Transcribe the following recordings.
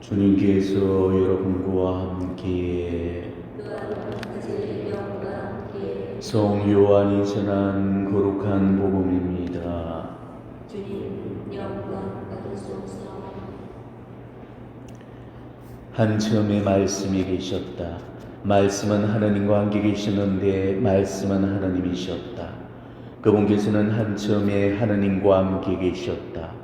주님께서 여러분과 함께 성 요한이 전한 거룩한 복음입니다. 한처음에 말씀이 계셨다. 말씀은 하나님과 함께 계셨는데 말씀은 하나님이셨다. 그분께서는 한처음에 하나님과 함께 계셨다.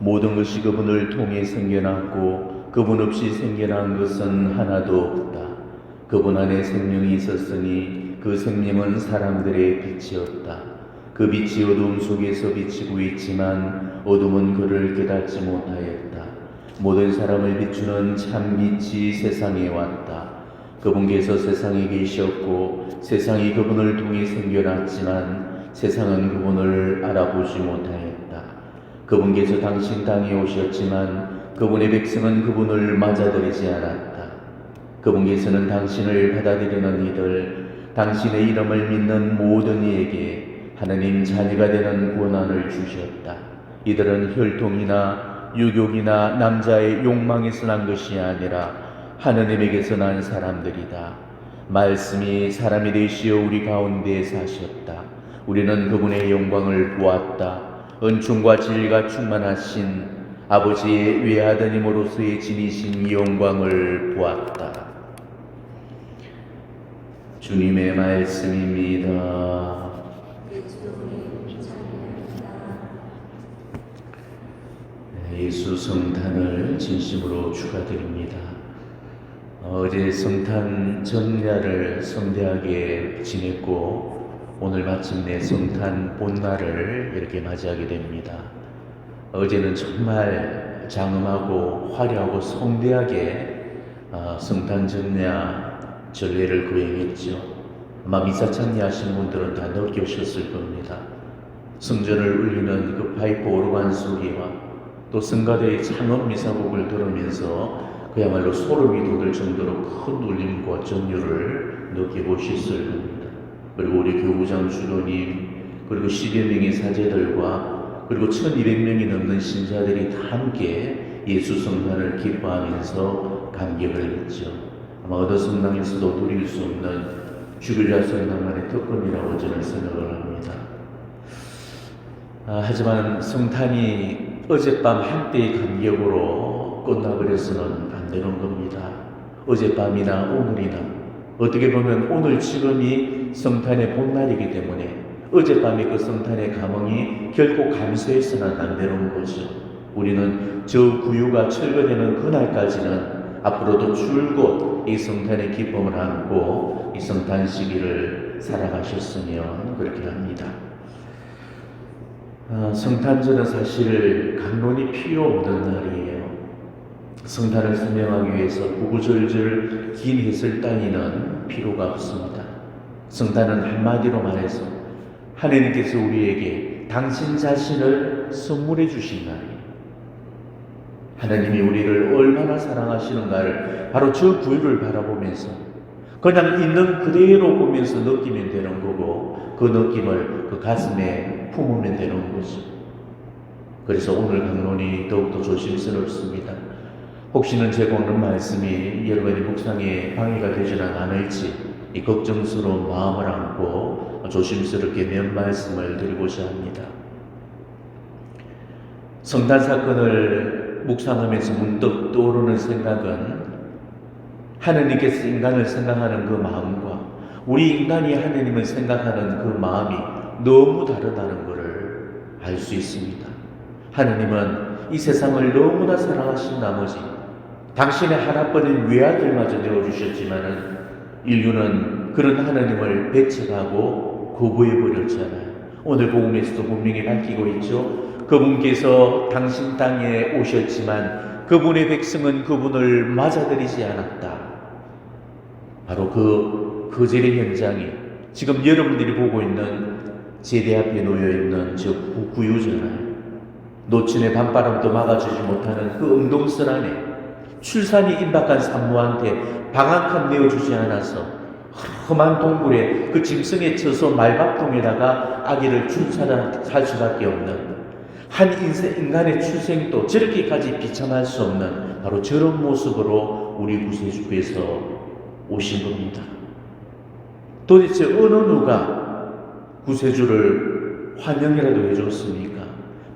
모든 것이 그분을 통해 생겨났고 그분 없이 생겨난 것은 하나도 없다. 그분 안에 생명이 있었으니 그 생명은 사람들의 빛이었다. 그 빛이 어두움 속에서 비치고 있지만 어둠은 그를 깨닫지 못하였다. 모든 사람을 비추는 참 빛이 세상에 왔다. 그분께서 세상에 계셨고 세상이 그분을 통해 생겨났지만 세상은 그분을 알아보지 못하였다. 그분께서 당신 땅에 오셨지만 그분의 백성은 그분을 맞아들이지 않았다. 그분께서는 당신을 받아들이는 이들, 당신의 이름을 믿는 모든 이에게 하나님 자녀가 되는 권한을 주셨다. 이들은 혈통이나 유교이나 남자의 욕망에서 난 것이 아니라 하느님에게서 난 사람들이다. 말씀이 사람이 되시어 우리 가운데 사셨다. 우리는 그분의 영광을 보았다. 은총과 진리가 충만하신 아버지의 외아드님으로서의 지니신 영광을 보았다. 주님의 말씀입니다. 찬양합니다 예수 성탄을 진심으로 축하드립니다. 어제 성탄 전야를 성대하게 지냈고 오늘 마침 내 성탄 본날을 이렇게 맞이하게 됩니다. 어제는 정말 장엄하고 화려하고 성대하게 아, 성탄 전야 전례를 거행했죠. 아마 미사 찬야하신 분들은 다 느끼셨을 겁니다. 성전을 울리는 그 파이프 오르간 소리와 또 성가대의 창업 미사곡을 들으면서 그야말로 소름이 돋을 정도로 큰 울림과 전율을 느껴보셨을 겁니다. 그리고 우리 교구장 주도님 그리고 10여 명의 사제들과 그리고 1200명이 넘는 신자들이 다 함께 예수 성탄을 기뻐하면서 감격을 했죠. 아마 얻어성당에서도 누릴 수 없는 죽을 자손의 낭만의 특권이라고 저는 생각을 합니다. 아, 하지만 성탄이 어젯밤 한때의 감격으로 끝나버려서는 안 되는 겁니다. 어젯밤이나 오늘이나 어떻게 보면 오늘 지금이 성탄의 본날이기 때문에 어젯밤의 그 성탄의 감흥이 결코 감소해서는 안 되는 거죠. 우리는 저 구유가 철거되는 그날까지는 앞으로도 줄곧 이 성탄의 기쁨을 안고 이 성탄 시기를 살아가셨으면 그렇게 합니다. 아, 성탄절은 사실 강론이 필요 없는 날이에요. 성탄을 설명하기 위해서 구구절절 긴 해설 따위는 필요가 없습니다. 성탄은 한마디로 말해서 하나님께서 우리에게 당신 자신을 선물해 주신 날이에요. 하나님이 우리를 얼마나 사랑하시는가를 바로 저 구유를 바라보면서 그냥 있는 그대로 보면서 느끼면 되는 거고 그 느낌을 그 가슴에 품으면 되는 거죠. 그래서 오늘 강론이 더욱더 조심스럽습니다. 혹시는 제가 오는 말씀이 여러분의 묵상에 방해가 되지는 않을지 이 걱정스러운 마음을 안고 조심스럽게 몇 말씀을 드리고자 합니다. 성탄 사건을 묵상하면서 문득 떠오르는 생각은 하느님께서 인간을 생각하는 그 마음과 우리 인간이 하느님을 생각하는 그 마음이 너무 다르다는 것을 알 수 있습니다. 하느님은 이 세상을 너무나 사랑하신 나머지 당신의 하나뿐인 외아들마저 내어주셨지만은 인류는 그런 하나님을 배척하고 거부해버렸잖아요. 오늘 복음에서도 분명히 밝히고 있죠. 그분께서 당신 땅에 오셨지만 그분의 백성은 그분을 맞아들이지 않았다. 바로 그 거절의 현장이 지금 여러분들이 보고 있는 제대 앞에 놓여 있는 저 구유잖아요. 노천의 밤바람도 막아주지 못하는 그 음동설 안에 출산이 임박한 산모한테 방학함 내어주지 않아서 험한 동굴에 그 짐승에 쳐서 말밥통에다가 아기를 출산할 수밖에 없는 한 인생, 인간의 출생도 저렇게까지 비참할 수 없는 바로 저런 모습으로 우리 구세주께서 오신 겁니다. 도대체 어느 누가 구세주를 환영이라도 해줬습니까?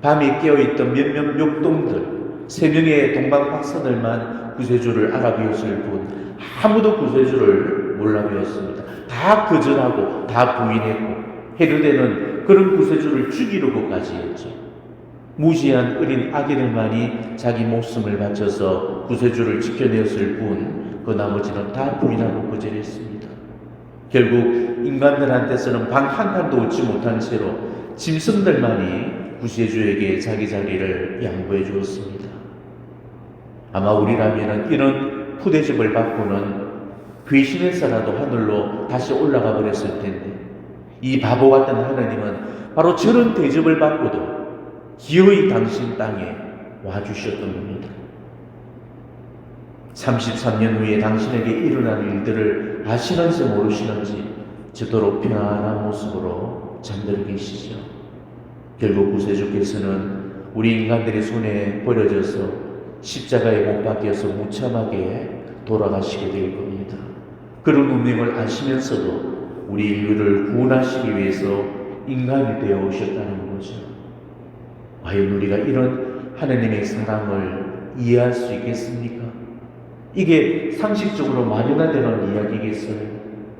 밤에 깨어있던 몇몇 욕동들, 세 명의 동방 박사들만 구세주를 알아배웠을 뿐 아무도 구세주를 몰라배웠습니다. 다 거절하고 다 부인했고 헤르데는 그런 구세주를 죽이려고까지 했죠. 무지한 어린 아기들만이 자기 목숨을 바쳐서 구세주를 지켜내었을 뿐 그 나머지는 다 부인하고 거절했습니다. 결국 인간들한테서는 방 한 칸도 얻지 못한 채로 짐승들만이 구세주에게 자기 자리를 양보해 주었습니다. 아마 우리라면 이런 푸대접을 받고는 귀신에서라도 하늘로 다시 올라가 버렸을 텐데 이 바보 같은 하나님은 바로 저런 대접을 받고도 기어이 당신 땅에 와주셨던 겁니다. 33년 후에 당신에게 일어날 일들을 아시는지 모르시는지 저토록 편안한 모습으로 잠들어 계시죠. 결국 구세주께서는 우리 인간들의 손에 버려져서 십자가에 못 박혀서 무참하게 돌아가시게 될 겁니다. 그런 운명을 아시면서도 우리 인류를 구원하시기 위해서 인간이 되어 오셨다는 거죠. 과연 우리가 이런 하나님의 사랑을 이해할 수 있겠습니까? 이게 상식적으로 말이나 되는 이야기겠어요?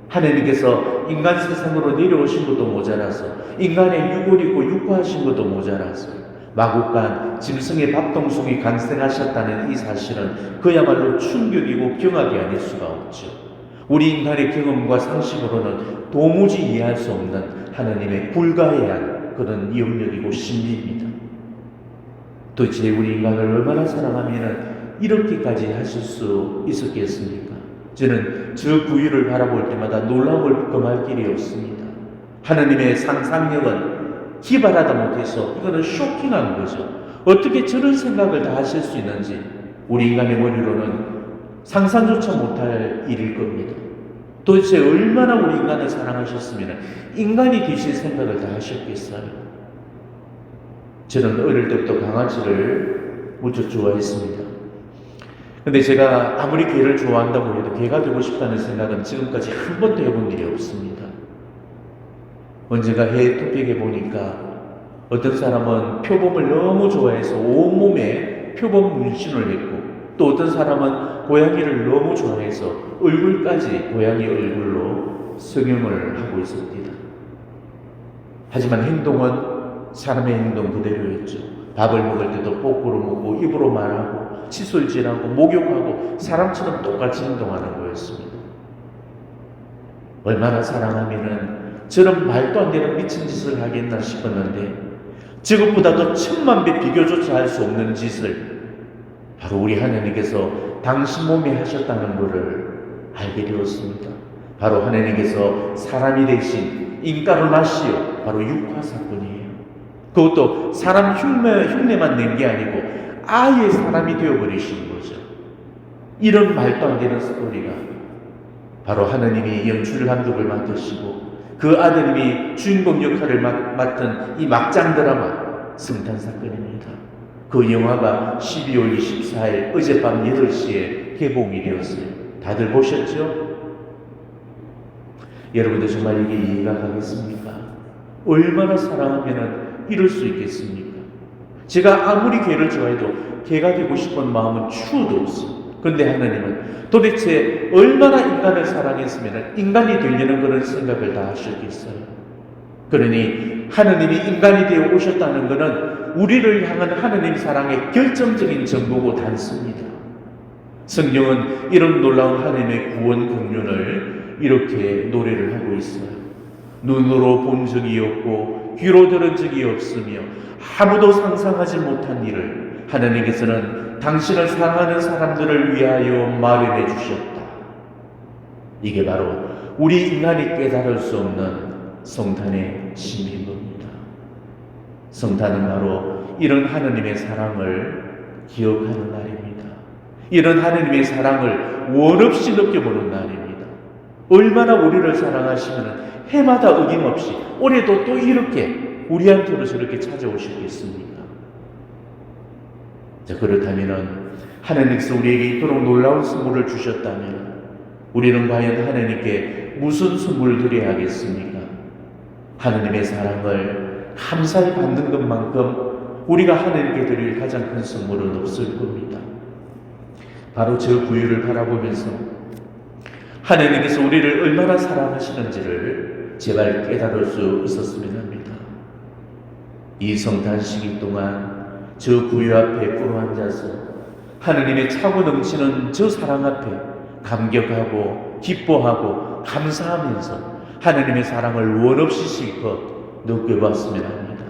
하나님께서 인간 세상으로 내려오신 것도 모자라서 인간의 육을 입고 육화하신 것도 모자라서 마국간 짐승의 밥동숙이 간생하셨다는 이 사실은 그야말로 충격이고 경악이 아닐 수가 없죠. 우리 인간의 경험과 상식으로는 도무지 이해할 수 없는 하나님의 불가해한 그런 영역이고 신비입니다. 도대체 우리 인간을 얼마나 사랑하면 이렇게까지 하실 수 있었겠습니까? 저는 저 구유를 바라볼 때마다 놀라움을 금할 길이 없습니다. 하나님의 상상력은 기발하다 못해서 이거는 쇼킹한 거죠. 어떻게 저런 생각을 다 하실 수 있는지 우리 인간의 머리로는 상상조차 못할 일일 겁니다. 도대체 얼마나 우리 인간을 사랑하셨으면 인간이 되실 생각을 다 하셨겠어요? 저는 어릴 때부터 강아지를 무척 좋아했습니다. 근데 제가 아무리 개를 좋아한다고 해도 개가 되고 싶다는 생각은 지금까지 한 번도 해본 일이 없습니다. 언젠가 해 토픽에 보니까 어떤 사람은 표범을 너무 좋아해서 온몸에 표범 문신을 했고 또 어떤 사람은 고양이를 너무 좋아해서 얼굴까지 고양이 얼굴로 성형을 하고 있습니다. 하지만 행동은 사람의 행동 그대로였죠. 밥을 먹을 때도 거꾸로 먹고 입으로 말하고 칫솔질하고 목욕하고 사람처럼 똑같이 행동하는 거였습니다. 얼마나 사랑하면은 저런 말도 안 되는 미친 짓을 하겠나 싶었는데 저것보다도 천만 배 비교조차 할 수 없는 짓을 바로 우리 하나님께서 당신 몸에 하셨다는 것을 알게 되었습니다. 바로 하나님께서 사람이 되신 인가로 나시어 바로 육화 사건이에요. 그것도 사람 흉내, 흉내만 낸 게 아니고 아예 사람이 되어버리신 거죠. 이런 말도 안 되는 스토리가 바로 하나님이 연출 감독을 맡으시고 그 아드님이 주인공 역할을 맡, 맡은 이 막장 드라마 성탄 사건입니다. 그 영화가 12월 24일 어젯밤 8시에 개봉이 되었어요. 다들 보셨죠? 여러분들 정말 이게 이해가 가겠습니까? 얼마나 사랑하면 이럴 수 있겠습니까? 제가 아무리 개를 좋아해도 개가 되고 싶은 마음은 추워도 없어. 근데 하나님은 도대체 얼마나 인간을 사랑했으면 인간이 되려는 그런 생각을 다 하셨겠어요. 그러니 하나님이 인간이 되어 오셨다는 것은 우리를 향한 하나님 사랑의 결정적인 정보고 단서입니다. 성경은 이런 놀라운 하나님의 구원 긍휼을 이렇게 노래를 하고 있어요. 눈으로 본 적이 없고 귀로 들은 적이 없으며 아무도 상상하지 못한 일을 하나님께서는 당신을 사랑하는 사람들을 위하여 마련해 주셨다. 이게 바로 우리 인간이 깨달을 수 없는 성탄의 신비인 겁니다. 성탄은 바로 이런 하나님의 사랑을 기억하는 날입니다. 이런 하나님의 사랑을 원없이 느껴보는 날입니다. 얼마나 우리를 사랑하시면 해마다 어김없이 올해도 또 이렇게 우리한테로 저렇게 찾아오시겠습니까? 자, 그렇다면은 하나님께서 우리에게 이토록 놀라운 선물을 주셨다면 우리는 과연 하나님께 무슨 선물을 드려야 하겠습니까? 하나님의 사랑을 감사히 받는 것만큼 우리가 하나님께 드릴 가장 큰 선물은 없을 겁니다. 바로 저 구유를 바라보면서 하나님께서 우리를 얼마나 사랑하시는지를 제발 깨달을 수 있었으면 합니다. 이 성탄 시기 동안 저 구유 앞에 꿇어 앉아서 하나님의 차고 넘치는 저 사랑 앞에 감격하고 기뻐하고 감사하면서 하나님의 사랑을 원 없이 실컷 느껴봤으면 합니다.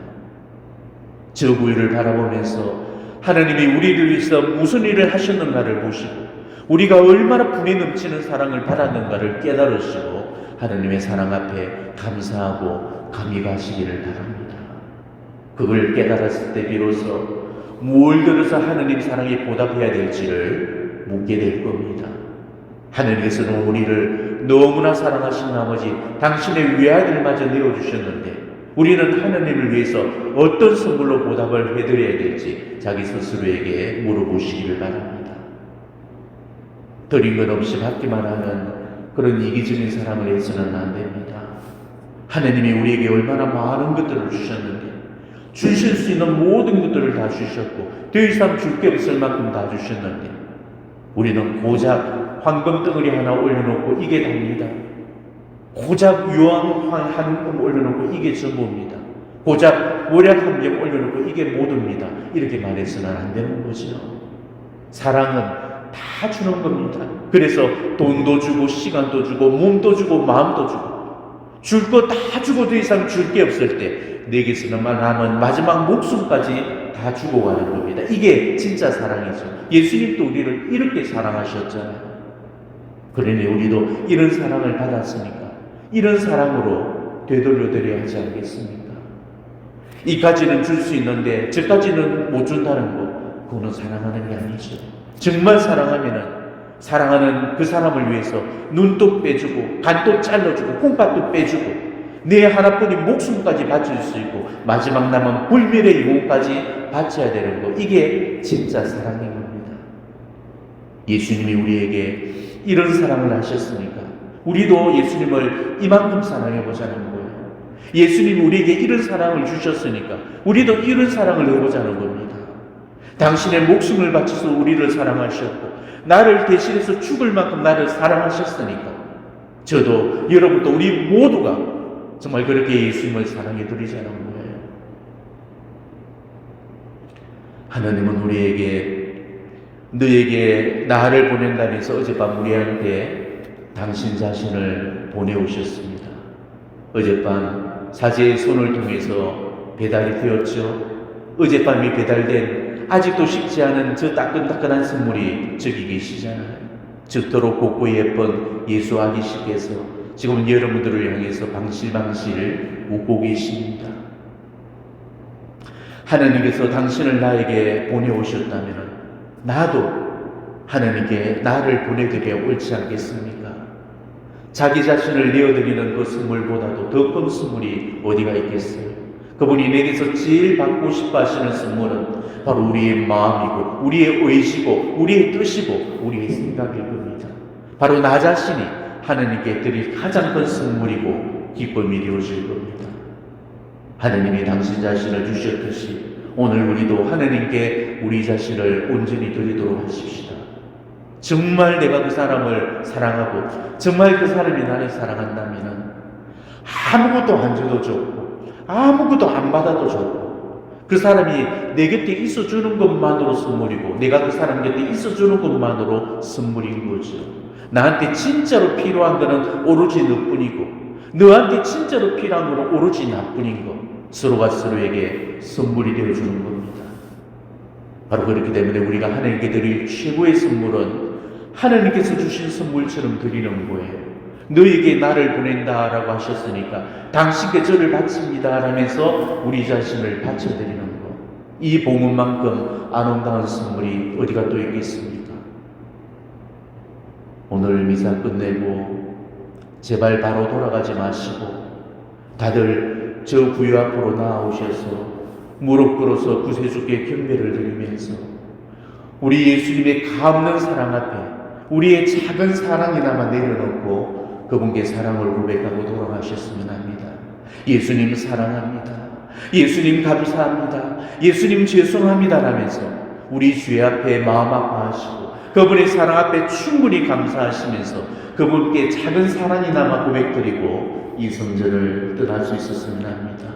저 구유를 바라보면서 하나님이 우리를 위해서 무슨 일을 하셨는가를 보시고 우리가 얼마나 분이 넘치는 사랑을 받았는가를 깨달으시고 하나님의 사랑 앞에 감사하고 감격하시기를 바랍니다. 그걸 깨달았을 때 비로소 무엇을 들어서 하나님 사랑에 보답해야 될지를 묻게 될 겁니다. 하나님께서는 우리를 너무나 사랑하신 나머지 당신의 외아들마저 내어주셨는데 우리는 하나님을 위해서 어떤 선물로 보답을 해드려야 될지 자기 스스로에게 물어보시기를 바랍니다. 드린 것 없이 받기만 하는 그런 이기적인 사랑을 해서는 안 됩니다. 하나님이 우리에게 얼마나 많은 것들을 주셨는데 주실 수 있는 모든 것들을 다 주셨고 더 이상 줄 게 없을 만큼 다 주셨는데 우리는 고작 황금 덩어리 하나 올려놓고 이게 답니다. 고작 유황 한금 올려놓고 이게 전부입니다. 고작 모략 한병 올려놓고 이게 모두입니다. 이렇게 말해서는 안 되는 거죠. 사랑은 다 주는 겁니다. 그래서 돈도 주고 시간도 주고 몸도 주고 마음도 주고 줄 거 다 주고 더 이상 줄 게 없을 때 내게서는 남은 마지막 목숨까지 다 주고 가는 겁니다. 이게 진짜 사랑이죠. 예수님도 우리를 이렇게 사랑하셨잖아요. 그러니 우리도 이런 사랑을 받았으니까 이런 사랑으로 되돌려드려야 하지 않겠습니까? 이까지는 줄 수 있는데 저까지는 못 준다는 거 그거는 사랑하는 게 아니죠. 정말 사랑하면은 사랑하는 그 사람을 위해서 눈도 빼주고 간도 잘라주고 콩팥도 빼주고 내 하나뿐인 목숨까지 바칠 수 있고 마지막 남은 불멸의 영혼까지 바쳐야 되는 거 이게 진짜 사랑인 겁니다. 예수님이 우리에게 이런 사랑을 하셨으니까 우리도 예수님을 이만큼 사랑해 보자는 거예요. 예수님이 우리에게 이런 사랑을 주셨으니까 우리도 이런 사랑을 해보자는 겁니다. 당신의 목숨을 바쳐서 우리를 사랑하셨고 나를 대신해서 죽을 만큼 나를 사랑하셨으니까 저도 여러분도 우리 모두가 정말 그렇게 예수님을 사랑해 드리자는 거예요. 하나님은 우리에게 너에게 나를 보낸다면서 어젯밤 우리한테 당신 자신을 보내오셨습니다. 어젯밤 사제의 손을 통해서 배달이 되었죠. 어젯밤이 배달된 아직도 식지 않은 저 따끈따끈한 선물이 저기 계시잖아요. 적도록 곱고 예쁜 예수 아기씨께서 지금 여러분들을 향해서 방실방실 웃고 계십니다. 하나님께서 당신을 나에게 보내오셨다면 나도 하나님께 나를 보내드려 옳지 않겠습니까? 자기 자신을 내어드리는 그 선물보다도 더 큰 선물이 어디가 있겠어요? 그분이 내게서 제일 받고 싶어 하시는 선물은 바로 우리의 마음이고, 우리의 의지고, 우리의 뜻이고, 우리의 생각일 겁니다. 바로 나 자신이 하나님께 드릴 가장 큰 선물이고, 기쁨이 되어질 겁니다. 하나님이 당신 자신을 주셨듯이 오늘 우리도 하나님께 우리 자신을 온전히 드리도록 하십시다. 정말 내가 그 사람을 사랑하고 정말 그 사람이 나를 사랑한다면 아무것도 안 줘도 좋고 아무것도 안 받아도 좋고 그 사람이 내 곁에 있어 주는 것만으로 선물이고 내가 그 사람 곁에 있어 주는 것만으로 선물인 거죠. 나한테 진짜로 필요한 거는 오로지 너뿐이고 너한테 진짜로 필요한 거는 오로지 나뿐인 거. 서로가 서로에게 선물이 되어 주는 겁니다. 바로 그렇기 때문에 우리가 하나님께 드릴 최고의 선물은 하나님께서 주신 선물처럼 드리는 거예요. 너에게 나를 보낸다라고 하셨으니까 당신께 저를 바칩니다 라면서 우리 자신을 바쳐드리는 것. 이 복음만큼 아름다운 선물이 어디가 또 있겠습니까? 오늘 미사 끝내고 제발 바로 돌아가지 마시고 다들 저 구유 앞으로 나아오셔서 무릎 꿇어서 구세주께 경배를 드리면서 우리 예수님의 가없는 사랑 앞에 우리의 작은 사랑이나마 내려놓고 그분께 사랑을 고백하고 돌아가셨으면 합니다. 예수님 사랑합니다. 예수님 감사합니다. 예수님 죄송합니다. 라면서 우리 주의 앞에 마음 아파하시고 그분의 사랑 앞에 충분히 감사하시면서 그분께 작은 사랑이나마 고백드리고 이 성전을 떠날 수 있었으면 합니다.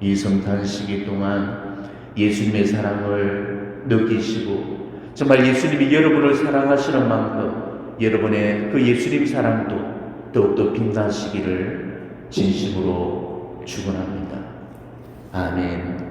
이 성탄 시기 동안 예수님의 사랑을 느끼시고 정말 예수님이 여러분을 사랑하시는 만큼 여러분의 그 예수님 사랑도 더욱더 빛나시기를 진심으로 축원합니다. 아멘.